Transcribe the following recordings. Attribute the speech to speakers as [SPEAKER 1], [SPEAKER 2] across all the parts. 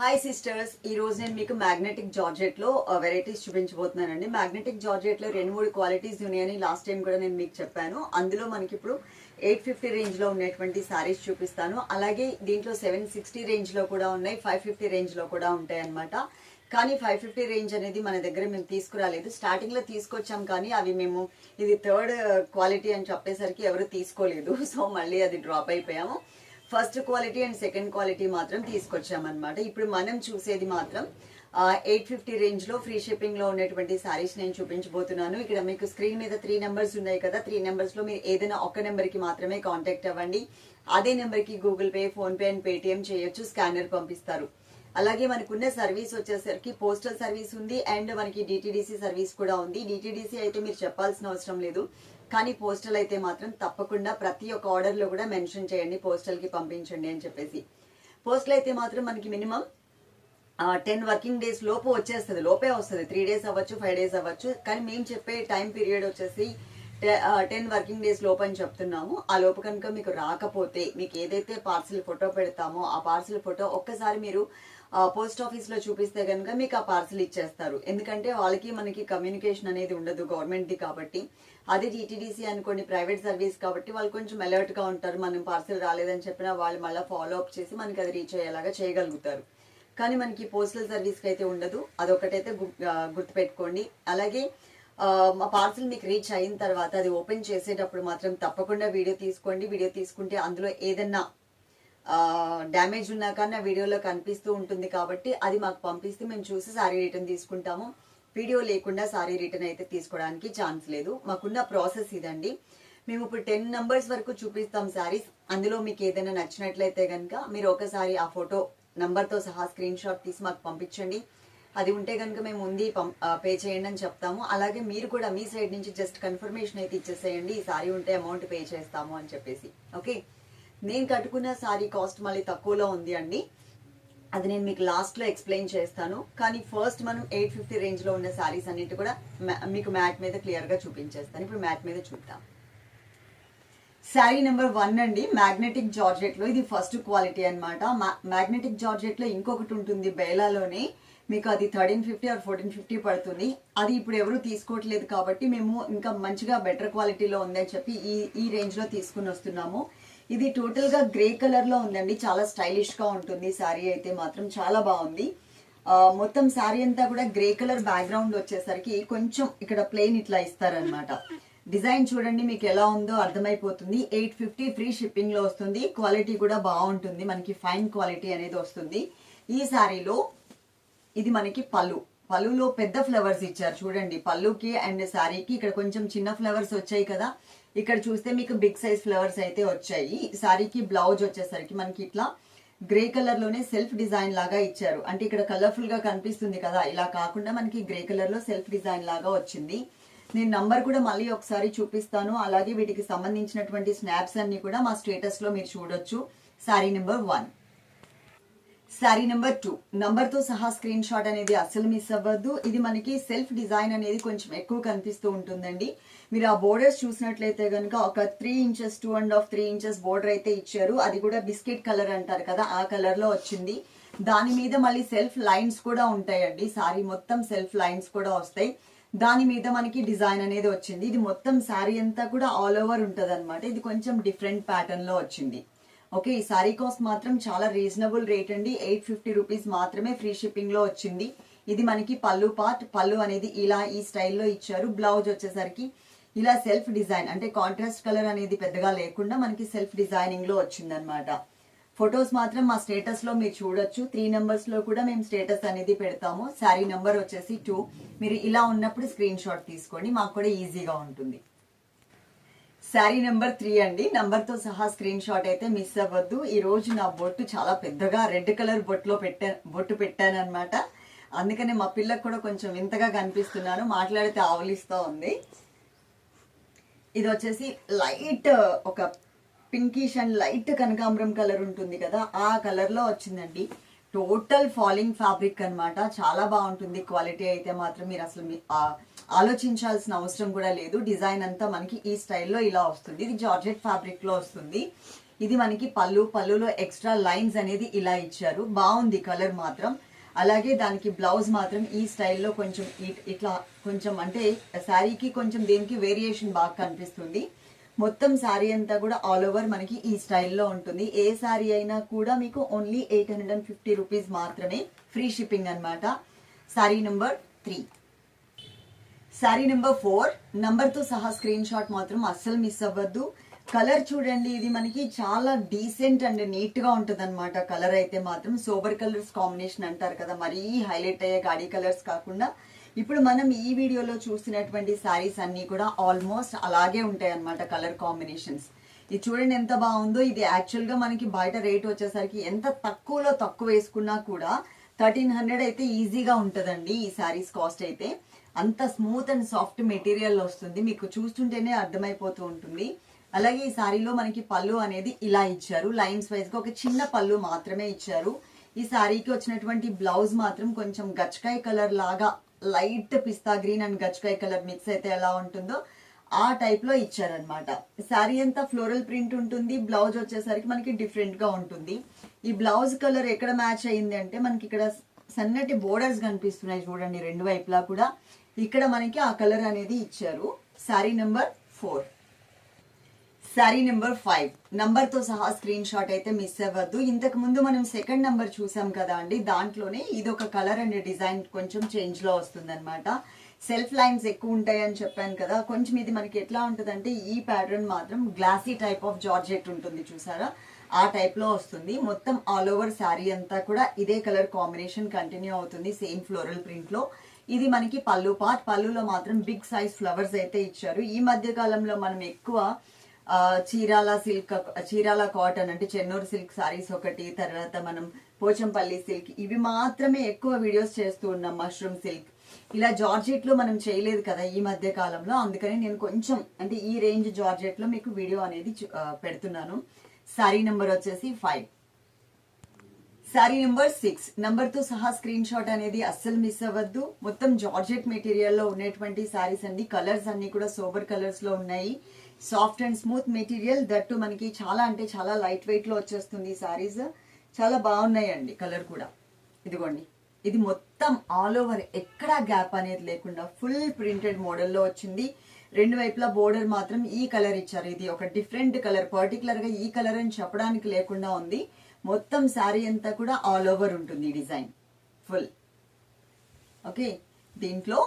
[SPEAKER 1] Hi sisters ఈ నేను మీకు మ్యాగ్నెటిక్ జార్జెట్లో వెరైటీస్ చూపించబోతున్నానండి. మ్యాగ్నెటిక్ జార్జెట్లో రెండు మూడు క్వాలిటీస్ ఉన్నాయని లాస్ట్ టైం కూడా నేను మీకు చెప్పాను. అందులో మనకి ఇప్పుడు ఎయిట్ ఫిఫ్టీ రేంజ్లో ఉన్నటువంటి శారీస్ చూపిస్తాను. అలాగే దీంట్లో సెవెన్ సిక్స్టీ రేంజ్లో కూడా ఉన్నాయి. ఫైవ్ ఫిఫ్టీ రేంజ్లో కూడా ఉంటాయి అనమాట కానీ ఫైవ్ ఫిఫ్టీ రేంజ్ అనేది మన దగ్గర మేము తీసుకురాలేదు. స్టార్టింగ్లో తీసుకొచ్చాం కానీ అవి మేము ఇది థర్డ్ క్వాలిటీ uh, అని చెప్పేసరికి ఎవరు తీసుకోలేదు. సో మళ్ళీ అది డ్రాప్ అయిపోయాము. First quality and second quality మాత్రం తీసుకొచ్చామన్నమాట. ఇప్పుడు మనం చూసేది మాత్రం ఎయిట్ ఫిఫ్టీ రేంజ్లో ఫ్రీ షిప్పింగ్లో ఉన్నటువంటి శారీస్ నేను చూపించబోతున్నాను. ఇక్కడ మీకు స్క్రీన్ మీద త్రీ నెంబర్స్ ఉన్నాయి కదా త్రీ నెంబర్స్లో మీరు ఏదైనా ఒక నెంబర్కి మాత్రమే కాంటాక్ట్ అవ్వండి. అదే నెంబర్కి Google pay PhonePe and Paytm చేయొచ్చు స్కానర్ పంపిస్తారు. అలాగే మనకున్న సర్వీస్ వచ్చేసరికి పోస్టల్ సర్వీస్ ఉంది అండ్ మనకి డిటిడిసి సర్వీస్ కూడా ఉంది. డిటిడిసి అయితే మీరు చెప్పాల్సిన అవసరం లేదు. కానీ పోస్టల్ అయితే మాత్రం తప్పకుండా ప్రతి ఒక్క ఆర్డర్లో కూడా మెన్షన్ చేయండి పోస్టల్కి పంపించండి అని చెప్పేసి. పోస్టల్ అయితే మాత్రం మనకి మినిమం టెన్ వర్కింగ్ డేస్ లోపు వచ్చేస్తుంది. లోపే వస్తుంది. త్రీ డేస్ అవ్వచ్చు ఫైవ్ డేస్ అవ్వచ్చు. కానీ మేము చెప్పే టైం పీరియడ్ వచ్చేసి టెన్ వర్కింగ్ డేస్ లోపు అని చెప్తున్నాము. ఆ లోపు కనుక మీకు రాకపోతే మీకు ఏదైతే పార్సిల్ ఫోటో పెడతామో ఆ పార్సిల్ ఫోటో ఒక్కసారి మీరు పోస్ట్ ఆఫీస్లో చూపిస్తే కనుక మీకు ఆ పార్సిల్ ఇచ్చేస్తారు. ఎందుకంటే వాళ్ళకి మనకి కమ్యూనికేషన్ అనేది ఉండదు గవర్నమెంట్ ది కాబట్టి. అదే టీటీడీసీ అనుకోండి ప్రైవేట్ సర్వీస్ కాబట్టి వాళ్ళు కొంచెం అలర్ట్గా ఉంటారు. మనం పార్సిల్ రాలేదని చెప్పినా వాళ్ళు మళ్ళీ ఫాలో అప్ చేసి మనకి అది రీచ్ అయ్యేలాగా చేయగలుగుతారు. కానీ మనకి పోస్టల్ సర్వీస్కి అయితే ఉండదు. అదొకటైతే గుర్తుపెట్టుకోండి. అలాగే Um, మా పార్సిల్ మీకు రీచ్ అయిన తర్వాత అది ఓపెన్ చేసేటప్పుడు మాత్రం తప్పకుండా వీడియో తీసుకోండి. వీడియో తీసుకుంటే అందులో ఏదన్నా డ్యామేజ్ ఉన్నా కానీ ఆ వీడియోలో కనిపిస్తూ ఉంటుంది కాబట్టి అది మాకు పంపిస్తే మేము చూసి సారీ రిటర్న్ తీసుకుంటాము. వీడియో లేకుండా సారీ రిటర్న్ అయితే తీసుకోవడానికి ఛాన్స్ లేదు. మాకున్న ప్రాసెస్ ఇదండి. మేము ఇప్పుడు టెన్ నంబర్స్ వరకు చూపిస్తాం సారీస్ అందులో మీకు ఏదైనా నచ్చినట్లయితే కనుక మీరు ఒకసారి ఆ ఫోటో నంబర్తో సహా స్క్రీన్ షాట్ తీసి మాకు పంపించండి. అది ఉంటే కనుక మేము ఉంది పే చేయండి అని చెప్తాము. అలాగే మీరు కూడా మీ సైడ్ నుంచి జస్ట్ కన్ఫర్మేషన్ అయితే ఇచ్చేసేయండి. ఈ సారీ ఉంటే అమౌంట్ పే చేస్తాము అని చెప్పేసి. ఓకే? నేను కట్టుకున్న సారీ కాస్ట్ మళ్ళీ తక్కువలో ఉంది అండి. అది నేను మీకు లాస్ట్లో ఎక్స్ప్లెయిన్ చేస్తాను. కానీ ఫస్ట్ మనం ఎయిట్ ఫిఫ్టీ రేంజ్లో ఉన్న సారీస్ అన్నిటి కూడా మీకు మ్యాట్ మీద క్లియర్గా చూపించేస్తాను. ఇప్పుడు మ్యాట్ మీద చూద్దాం. శారీ నెంబర్ వన్ అండి. మ్యాగ్నెటిక్ జార్జెట్లో ఇది ఫస్ట్ క్వాలిటీ అనమాట మ్యాగ్నెటిక్ జార్జెట్లో ఇంకొకటి ఉంటుంది బేలాలోనే. మీకు అది thirteen fifty or fourteen fifty పడుతుంది. అది ఇప్పుడు ఎవరు తీసుకోవట్లేదు కాబట్టి మేము ఇంకా మంచిగా బెటర్ క్వాలిటీలో ఉందని చెప్పి ఈ ఈ రేంజ్లో తీసుకుని వస్తున్నాము. ఇది టోటల్గా గ్రే కలర్లో ఉందండి. చాలా స్టైలిష్గా ఉంటుంది. శారీ అయితే మాత్రం చాలా బాగుంది. మొత్తం శారీ అంతా కూడా గ్రే కలర్ బ్యాక్గ్రౌండ్ వచ్చేసరికి కొంచెం ఇక్కడ ప్లెయిన్ ఇట్లా ఇస్తారనమాట డిజైన్ చూడండి మీకు ఎలా ఉందో అర్థమైపోతుంది. ఎయిట్ ఫిఫ్టీ ఫ్రీ షిప్పింగ్లో వస్తుంది. క్వాలిటీ కూడా బాగుంటుంది. మనకి ఫైన్ క్వాలిటీ అనేది వస్తుంది. ఈ శారీలో ఇది మనకి పళ్ళు. పళ్ళులో పెద్ద ఫ్లవర్స్ ఇచ్చారు చూడండి. పళ్ళుకి అండ్ శారీకి ఇక్కడ కొంచెం చిన్న ఫ్లవర్స్ వచ్చాయి కదా. ఇక్కడ చూస్తే మీకు బిగ్ సైజ్ ఫ్లవర్స్ అయితే వచ్చాయి. శారీకి బ్లౌజ్ వచ్చేసరికి మనకి ఇట్లా గ్రే కలర్లోనే సెల్ఫ్ డిజైన్ లాగా ఇచ్చారు. అంటే ఇక్కడ కలర్ఫుల్గా కనిపిస్తుంది కదా. ఇలా కాకుండా మనకి గ్రే కలర్లో సెల్ఫ్ డిజైన్ లాగా వచ్చింది. నేను నంబర్ కూడా మళ్ళీ ఒకసారి చూపిస్తాను. అలాగే వీటికి సంబంధించినటువంటి స్నాప్స్ అన్ని కూడా మా స్టేటస్లో మీరు చూడొచ్చు. Sari number one. Sari number two నంబర్తో సహా స్క్రీన్ షాట్ అనేది అస్సలు మిస్ అవ్వద్దు. ఇది మనకి సెల్ఫ్ డిజైన్ అనేది కొంచెం ఎక్కువ కనిపిస్తూ ఉంటుందండి. మీరు ఆ బోర్డర్స్ చూసినట్లయితే కనుక ఒక three inches two and half three inches border అయితే ఇచ్చారు. అది కూడా బిస్కెట్ కలర్ అంటారు కదా ఆ కలర్లో వచ్చింది. దాని మీద మళ్ళీ సెల్ఫ్ లైన్స్ కూడా ఉంటాయండి. సారీ మొత్తం సెల్ఫ్ లైన్స్ కూడా వస్తాయి. దాని మీద మనకి డిజైన్ అనేది వచ్చింది. ఇది మొత్తం శారీ అంతా కూడా ఆల్ ఓవర్ ఉంటుంది ఇది కొంచెం డిఫరెంట్ ప్యాటర్న్లో వచ్చింది. ఓకే ఈ సారీ కాస్ట్ మాత్రం చాలా రీజనబుల్ రేట్ అండి. ఎయిట్ ఫిఫ్టీ రూపీస్ మాత్రమే ఫ్రీ షిప్పింగ్లో వచ్చింది. ఇది మనకి పళ్ళు పార్ట్ పళ్ళు అనేది ఇలా ఈ స్టైల్లో ఇచ్చారు. బ్లౌజ్ వచ్చేసరికి ఇలా సెల్ఫ్ డిజైన్ అంటే కాంట్రాస్ట్ కలర్ అనేది పెద్దగా లేకుండా మనకి సెల్ఫ్ డిజైనింగ్లో వచ్చిందనమాట ఫొటోస్ మాత్రం మా స్టేటస్లో మీరు చూడొచ్చు. త్రీ నెంబర్స్లో కూడా మేము స్టేటస్ అనేది పెడతాము. శారీ నెంబర్ వచ్చేసి టూ. మీరు ఇలా ఉన్నప్పుడు స్క్రీన్ షాట్ తీసుకోండి. మాకు కూడా ఈజీగా ఉంటుంది. శారీ నెంబర్ త్రీ అండి. నంబర్తో సహా స్క్రీన్ షాట్ అయితే మిస్ అవ్వద్దు. ఈరోజు నా బొట్టు చాలా పెద్దగా రెడ్ కలర్ బొట్టులో పెట్టా బొట్టు పెట్టాను అందుకనే మా పిల్లకు కూడా కొంచెం వింతగా కనిపిస్తున్నాను. మాట్లాడితే ఆవలిస్తూ ఉంది. ఇది వచ్చేసి లైట్ ఒక పింకిష్ అండ్ లైట్ కనకాంబరం కలర్ ఉంటుంది కదా ఆ కలర్లో వచ్చిందండి. టోటల్ ఫాలింగ్ ఫ్యాబ్రిక్ అన్నమాట. చాలా బాగుంటుంది. క్వాలిటీ అయితే మాత్రం మీరు అసలు మీ- ఆలోచించాల్సిన అవసరం కూడా లేదు. డిజైన్ అంతా మనకి ఈ స్టైల్లో ఇలా వస్తుంది. ఇది జార్జెట్ ఫ్యాబ్రిక్లో వస్తుంది. ఇది మనకి పళ్ళు పళ్ళులో ఎక్స్ట్రా లైన్స్ అనేది ఇలా ఇచ్చారు. బాగుంది కలర్ మాత్రం. అలాగే దానికి బ్లౌజ్ మాత్రం ఈ స్టైల్లో కొంచెం ఇట్- ఇట్లా కొంచెం అంటే శారీకి కొంచెం దీనికి వేరియేషన్ బాగా కనిపిస్తుంది. మొత్తం శారీ అంతా కూడా ఆల్ ఓవర్ మనకి ఈ స్టైల్లో ఉంటుంది. ఏ శారీ అయినా కూడా మీకు only eight hundred and fifty rupees మాత్రమే ఫ్రీ షిప్పింగ్ అన్నమాట. Sari number three. Sari number four నంబర్తో సహా స్క్రీన్ షాట్ మాత్రం అస్సలు మిస్ అవ్వద్దు. కలర్ చూడండి ఇది మనకి చాలా డీసెంట్ అండ్ నీట్గా ఉంటది అనమాట కలర్ అయితే మాత్రం సోబర్ కలర్స్ కాంబినేషన్ అంటారు కదా మరీ హైలైట్ అయ్యే గాడి కలర్స్ కాకుండా. ఇప్పుడు మనం ఈ వీడియోలో చూసినటువంటి శారీస్ అన్ని కూడా ఆల్మోస్ట్ అలాగే ఉంటాయి అన్నమాట కలర్ కాంబినేషన్స్ ఇది చూడండి ఎంత బాగుందో. ఇది యాక్చువల్గా మనకి బయట రేట్ వచ్చేసరికి ఎంత తక్కువలో తక్కువ వేసుకున్నా కూడా థర్టీన్ హండ్రెడ్ అయితే ఈజీగా ఉంటుందండి ఈ శారీస్ కాస్ట్ అయితే. అంత స్మూత్ అండ్ సాఫ్ట్ మెటీరియల్ వస్తుంది. మీకు చూస్తుంటేనే అర్థమైపోతూ ఉంటుంది. అలాగే ఈ శారీలో మనకి పళ్ళు అనేది ఇలా ఇచ్చారు. లైన్స్ వైజ్గా ఒక చిన్న పళ్ళు మాత్రమే ఇచ్చారు. ఈ శారీకి వచ్చినటువంటి బ్లౌజ్ మాత్రం కొంచెం గచ్చకాయ కలర్ లాగా లైట్ పిస్తా గ్రీన్ అండ్ గచ్చకాయ కలర్ మిక్స్ అయితే ఎలా ఉంటుందో ఆ టైప్లో ఇచ్చారనమాట శారీ అంతా ఫ్లోరల్ ప్రింట్ ఉంటుంది బ్లౌజ్ వచ్చేసరికి మనకి డిఫరెంట్గా ఉంటుంది. ఈ బ్లౌజ్ కలర్ ఎక్కడ మ్యాచ్ అయింది అంటే మనకి ఇక్కడ సన్నటి బోర్డర్స్ కనిపిస్తున్నాయి చూడండి రెండు వైపులా కూడా. ఇక్కడ మనకి ఆ కలర్ అనేది ఇచ్చారు. Sari number four sari number five నంబర్తో సహా స్క్రీన్ షాట్ అయితే మిస్ అవ్వద్దు. ఇంతకు ముందు మనం సెకండ్ నంబర్ చూసాం కదా అండి. దాంట్లోనే ఇది ఒక కలర్ అండ్ డిజైన్ కొంచెం చేంజ్లో వస్తుంది సెల్ఫ్ లైన్స్ ఎక్కువ ఉంటాయి అని చెప్పాను కదా కొంచెం ఇది మనకి ఎట్లా ఉంటుందంటే ఈ ప్యాటర్న్ మాత్రం గ్లాసీ టైప్ ఆఫ్ జార్జెట్ ఉంటుంది చూసారా? ఆ టైప్లో వస్తుంది. మొత్తం ఆల్ ఓవర్ శారీ అంతా కూడా ఇదే కలర్ కాంబినేషన్ కంటిన్యూ అవుతుంది సేమ్ ఫ్లోరల్ ప్రింట్లో ఇది మనకి పళ్ళు పార్ట్ పళ్ళులో మాత్రం బిగ్ సైజ్ ఫ్లవర్స్ అయితే ఇచ్చారు. ఈ మధ్య కాలంలో మనం ఎక్కువ చీరాల సిల్క్ చీరాల కాటన్ అంటే చెన్నూరు సిల్క్ సారీస్ ఒకటి తర్వాత మనం పోచంపల్లి సిల్క్ ఇవి మాత్రమే ఎక్కువ వీడియోస్ చేస్తూ ఉన్నాం మష్రూమ్ సిల్క్ ఇలా జార్జెట్లో మనం చేయలేదు కదా ఈ మధ్య కాలంలో. అందుకని నేను కొంచెం అంటే ఈ రేంజ్ జార్జెట్లో మీకు వీడియో అనేది పెడుతున్నాను. సారీ నెంబర్ వచ్చేసి ఫైవ్. Sari number six. నెంబర్తో సహా స్క్రీన్ షాట్ అనేది అస్సలు మిస్ అవ్వద్దు. మొత్తం జార్జెట్ మెటీరియల్లో ఉన్నటువంటి శారీస్ అండి. కలర్స్ అన్ని కూడా సోబర్ కలర్స్లో ఉన్నాయి. Soft and smooth material that మనకి చాలా అంటే చాలా లైట్ వెయిట్లో వచ్చేస్తుంది ఈ శారీస్ చాలా బాగున్నాయండి కలర్ కూడా. ఇదిగోండి. ఇది మొత్తం ఆల్ ఓవర్ ఎక్కడా గ్యాప్ అనేది లేకుండా ఫుల్ ప్రింటెడ్ మోడల్లో వచ్చింది. రెండు వైపులా బోర్డర్ మాత్రం ఈ కలర్ ఇచ్చారు. ఇది ఒక డిఫరెంట్ కలర్ పర్టికులర్గా ఈ కలర్ అని చెప్పడానికి లేకుండా ఉంది. మొత్తం శారీ అంతా కూడా ఆల్ ఓవర్ ఉంటుంది ఈ డిజైన్ ఫుల్ ఓకే దీంట్లో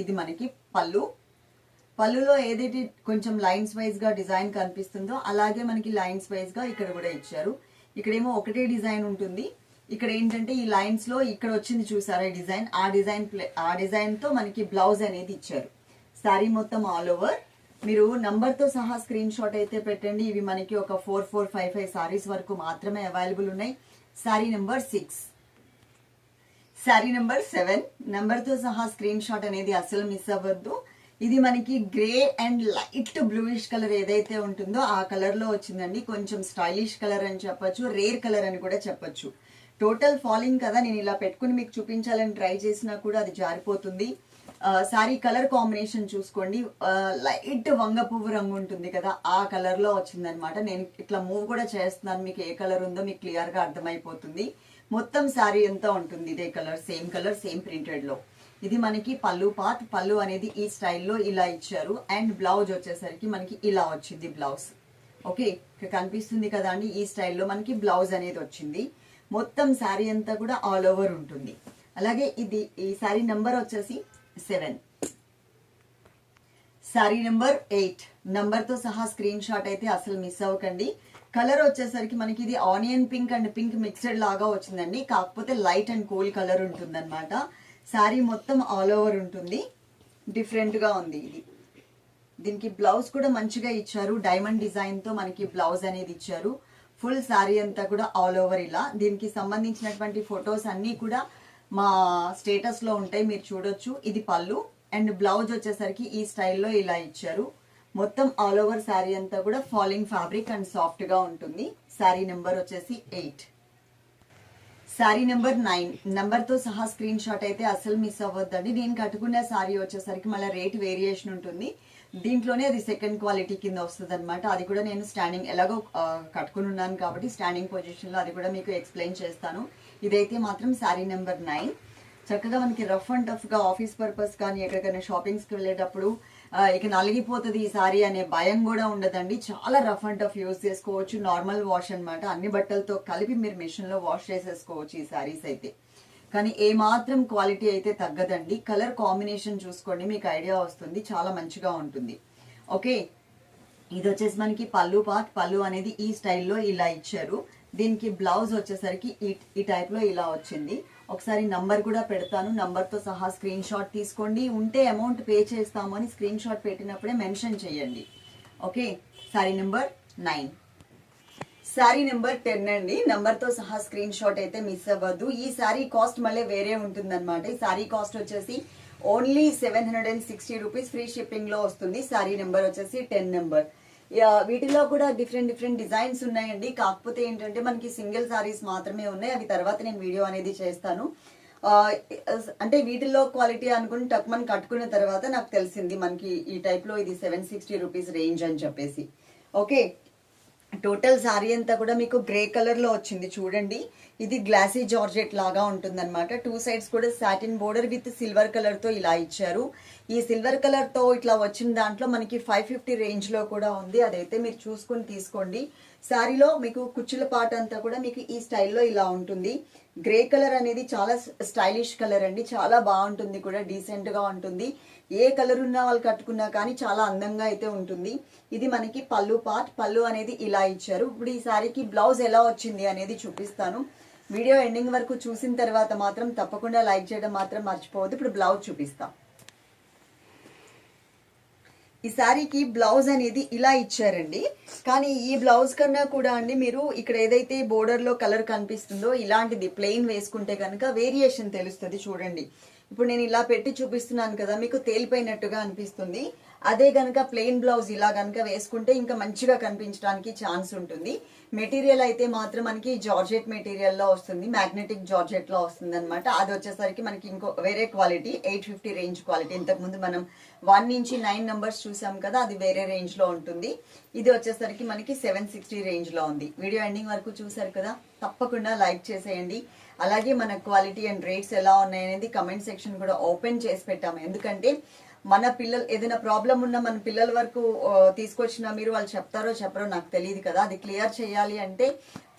[SPEAKER 1] ఇది మనకి పళ్ళు. పళ్ళులో ఏదైతే కొంచెం లైన్స్ వైజ్గా డిజైన్ కనిపిస్తుందో అలాగే మనకి లైన్స్ వైజ్గా ఇక్కడ కూడా ఇచ్చారు. ఇక్కడేమో ఒకటే డిజైన్ ఉంటుంది. ఇక్కడ ఏంటంటే ఈ లైన్స్లో ఇక్కడ వచ్చింది చూసారా డిజైన్ ఆ డిజైన్ ప్లే- ఆ డిజైన్తో మనకి బ్లౌజ్ అనేది ఇచ్చారు. శారీ మొత్తం ఆల్ ఓవర్ మీరు నంబర్తో సహా స్క్రీన్ షాట్ అయితే పెట్టండి. ఇవి మనకి ఒక four four five five saris వరకు మాత్రమే అవైలబుల్ ఉన్నాయి. Sari number six sari number seven నెంబర్తో సహా స్క్రీన్ షాట్ అనేది అసలు మిస్ అవ్వద్దు. ఇది మనకి grey and light bluish colour ఏదైతే ఉంటుందో ఆ కలర్లో వచ్చిందండి. కొంచెం స్టైలిష్ కలర్ అని చెప్పొచ్చు రేర్ కలర్ అని కూడా చెప్పొచ్చు. టోటల్ ఫాలింగ్ కదా నేను ఇలా పెట్టుకుని మీకు చూపించాలని ట్రై చేసినా కూడా అది జారిపోతుంది. సారీ కలర్ కాంబినేషన్ చూసుకోండి. లైట్ వంగ పువ్వు రంగు ఉంటుంది కదా ఆ కలర్లో వచ్చిందనమాట. నేను ఇట్లా మూవ్ కూడా చేస్తున్నాను. మీకు ఏ కలర్ ఉందో మీకు క్లియర్గా అర్థమైపోతుంది. మొత్తం శారీ ఎంత ఉంటుంది? ఇదే కలర్ సేమ్ కలర్ సేమ్ ప్రింటెడ్లో. ఇది మనకి పళ్ళు పాత్ పళ్ళు అనేది ఈ స్టైల్లో ఇలా ఇచ్చారు. అండ్ బ్లౌజ్ వచ్చేసరికి మనకి ఇలా వచ్చింది బ్లౌజ్. ఓకే ఇక్కడ కనిపిస్తుంది కదా అండి ఈ స్టైల్లో మనకి బ్లౌజ్ అనేది వచ్చింది. మొత్తం శారీ అంతా కూడా ఆల్ ఓవర్ ఉంటుంది. అలాగే ఇది ఈ శారీ నంబర్ వచ్చేసి సెవెన్. Sari number eight. నెంబర్తో సహా స్క్రీన్ షాట్ అయితే అసలు మిస్ అవ్వకండి. కలర్ వచ్చేసరికి మనకి ఇది onion pink and pink mixed లాగా వచ్చిందండి. కాకపోతే లైట్ అండ్ కూల్ కలర్ ఉంటుందన్నమాట. శారీ మొత్తం ఆల్ ఓవర్ ఉంటుంది. డిఫరెంట్గా ఉంది ఇది. దీనికి బ్లౌజ్ కూడా మంచిగా ఇచ్చారు. డైమండ్ డిజైన్తో మనకి బ్లౌజ్ అనేది ఇచ్చారు. ఫుల్ శారీ అంతా కూడా ఆల్ ఓవర్ ఇలా. దీనికి సంబంధించినటువంటి ఫొటోస్ అన్నీ కూడా మా స్టేటస్లో ఉంటాయి మీరు చూడొచ్చు. ఇది పళ్ళు. అండ్ బ్లౌజ్ వచ్చేసరికి ఈ స్టైల్లో ఇలా ఇచ్చారు. మొత్తం ఆల్ ఓవర్ శారీ అంతా కూడా ఫాలింగ్ ఫ్యాబ్రిక్ అండ్ సాఫ్ట్గా ఉంటుంది. శారీ నెంబర్ వచ్చేసి ఎయిట్. Sari number nine. నెంబర్తో సహా స్క్రీన్ షాట్ అయితే అసలు మిస్ అవ్వద్దండి. నేను కట్టుకున్న శారీ వచ్చేసరికి మళ్ళీ రేట్ వేరియేషన్ ఉంటుంది. దీంట్లోనే అది సెకండ్ క్వాలిటీ కింద వస్తుంది అనమాట అది కూడా నేను స్టాండింగ్ ఎలాగో కట్టుకుని ఉన్నాను కాబట్టి స్టాండింగ్ పొజిషన్లో అది కూడా మీకు ఎక్స్ప్లెయిన్ చేస్తాను. ఇదైతే మాత్రం శారీ నెంబర్ నైన్ చక్కగా మనకి రఫ్ అండ్ టఫ్గా ఆఫీస్ పర్పస్ కానీ ఎక్కడికైనా షాపింగ్స్కి వెళ్ళేటప్పుడు ఇక నలిగిపోతుంది ఈ సారీ అనే భయం కూడా ఉండదండి. చాలా రఫ్ అండ్ టఫ్ యూస్ చేసుకోవచ్చు. నార్మల్ వాష్ అన్నమాట. అన్ని బట్టలతో కలిపి మీరు మిషన్లో వాష్ చేసేసుకోవచ్చు ఈ సారీస్ అయితే. కానీ ఏ మాత్రం క్వాలిటీ అయితే తగ్గదండి. కలర్ కాంబినేషన్ చూసుకోండి మీకు ఐడియా వస్తుంది చాలా మంచిగా ఉంటుంది. ఓకే? ఇది వచ్చేసి మనకి పళ్ళు పాత్ పళ్ళు అనేది ఈ స్టైల్లో ఇలా ఇచ్చారు. దీనికి బ్లౌజ్ వచ్చేసరికి ఈ ఈ ఇలా వచ్చింది. ఒకసారి నంబర్ కూడా పెడతాను. నంబర్తో సహా స్క్రీన్ షాట్ తీసుకోండి. ఉంటే అమౌంట్ పే చేస్తాము అని స్క్రీన్ షాట్ పెట్టినప్పుడే మెన్షన్ చేయండి. Okay? Sari number nine. Sari number ten అండి. నెంబర్తో సహా స్క్రీన్ షాట్ అయితే మిస్ అవ్వద్దు. ఈ శారీ కాస్ట్ మళ్ళీ వేరే ఉంటుందన్నమాట. ఈ శారీ కాస్ట్ వచ్చేసి only seven hundred and sixty rupees free షిప్పింగ్లో వస్తుంది. శారీ నెంబర్ వచ్చేసి టెన్ నెంబర్ వీటిలో కూడా డిఫరెంట్ డిఫరెంట్ డిజైన్స్ ఉన్నాయండి. కాకపోతే ఏంటంటే మనకి సింగిల్ సారీస్ మాత్రమే ఉన్నాయి. అవి తర్వాత నేను వీడియో అనేది చేస్తాను. అంటే వీటిల్లో క్వాలిటీ అనుకుని టక్మన్ కట్టుకున్న తర్వాత నాకు తెలిసింది మనకి ఈ టైప్లో ఇది సెవెన్ సిక్స్టీ రూపీస్ రేంజ్ అని చెప్పేసి. ఓకే టోటల్ శారీ అంతా కూడా మీకు గ్రే కలర్లో వచ్చింది చూడండి. ఇది గ్లాసీ జార్జెట్ లాగా ఉంటుందన్నమాట. టూ సైడ్స్ కూడా సాటిన్ బోర్డర్ విత్ సిల్వర్ కలర్తో ఇలా ఇచ్చారు. ఈ సిల్వర్ కలర్తో ఇట్లా వచ్చిన దాంట్లో మనకి ఫైవ్ ఫిఫ్టీ రేంజ్లో కూడా ఉంది. అదైతే మీరు చూసుకొని తీసుకోండి. శారీలో మీకు కుచ్చుల పాట అంతా కూడా మీకు ఈ స్టైల్లో ఇలా ఉంటుంది. గ్రే కలర్ అనేది చాలా స్టైలిష్ కలర్ అండి. చాలా బాగుంటుంది కూడా డీసెంట్గా ఉంటుంది. ఏ కలర్ ఉన్న వాళ్ళు కట్టుకున్నా కానీ చాలా అందంగా అయితే ఉంటుంది. ఇది మనకి పళ్ళు పార్ట్. పళ్ళు అనేది ఇలా ఇచ్చారు. ఇప్పుడు ఈ శారీకి బ్లౌజ్ ఎలా వచ్చింది అనేది చూపిస్తాను. వీడియో ఎండింగ్ వరకు చూసిన తర్వాత మాత్రం తప్పకుండా లైక్ చేయడం మాత్రం మర్చిపోవద్దు. ఇప్పుడు బ్లౌజ్ చూపిస్తాం. ఈ శారీకి బ్లౌజ్ అనేది ఇలా ఇచ్చారండి. కానీ ఈ బ్లౌజ్ కన్నా కూడా అండి మీరు ఇక్కడ ఏదైతే బోర్డర్లో కలర్ కనిపిస్తుందో ఇలాంటిది ప్లెయిన్ వేసుకుంటే కనుక వేరియేషన్ తెలుస్తుంది చూడండి. ఇప్పుడు నేను ఇలా పెట్టి చూపిస్తున్నాను కదా మీకు తేలిపోయినట్టుగా అనిపిస్తుంది. అదే కనుక ప్లెయిన్ బ్లౌజ్ ఇలా కనుక వేసుకుంటే ఇంకా మంచిగా కనిపించడానికి ఛాన్స్ ఉంటుంది. మెటీరియల్ అయితే మాత్రం మనకి జార్జెట్ మెటీరియల్లో వస్తుంది మ్యాగ్నెటిక్ జార్జెట్లో వస్తుంది అనమాట అది వచ్చేసరికి మనకి ఇంకో వేరే quality eight fifty range quality ఇంతకుముందు మనం వన్ నుంచి నైన్ నెంబర్స్ చూసాం కదా అది వేరే రేంజ్లో ఉంటుంది. ఇది వచ్చేసరికి మనకి సెవెన్ సిక్స్టీ రేంజ్లో ఉంది. వీడియో ఎండింగ్ వరకు చూసారు కదా తప్పకుండా లైక్ చేసేయండి. అలాగే మన క్వాలిటీ అండ్ రేట్స్ ఎలా ఉన్నాయనేది కమెంట్ సెక్షన్ కూడా ఓపెన్ చేసి పెట్టాము. ఎందుకంటే మన పిల్లలు ఏదైనా ప్రాబ్లం ఉన్నా మన పిల్లల వరకు తీసుకొచ్చినా మీరు వాళ్ళు చెప్తారో చెప్పరో నాకు తెలియదు కదా. అది క్లియర్ చేయాలి అంటే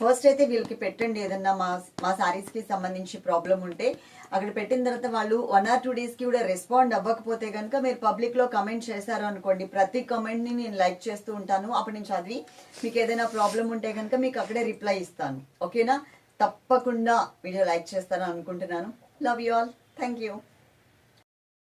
[SPEAKER 1] ఫస్ట్ అయితే వీళ్ళకి పెట్టండి. ఏదన్నా మా మా శారీస్కి సంబంధించి ప్రాబ్లం ఉంటే అక్కడ పెట్టిన తర్వాత వాళ్ళు వన్ ఆర్ టూ డేస్కి కూడా రెస్పాండ్ అవ్వకపోతే కనుక మీరు పబ్లిక్లో కమెంట్ చేశారు అనుకోండి. ప్రతి కమెంట్ని నేను లైక్ చేస్తూ ఉంటాను. అప్పటి నుంచి చదివి మీకు ఏదైనా ప్రాబ్లం ఉంటే కనుక మీకు అక్కడే రిప్లై ఇస్తాను. ఓకేనా తప్పకుండా వీడియో లైక్ చేస్తారని అనుకుంటున్నాను. Love you all thank you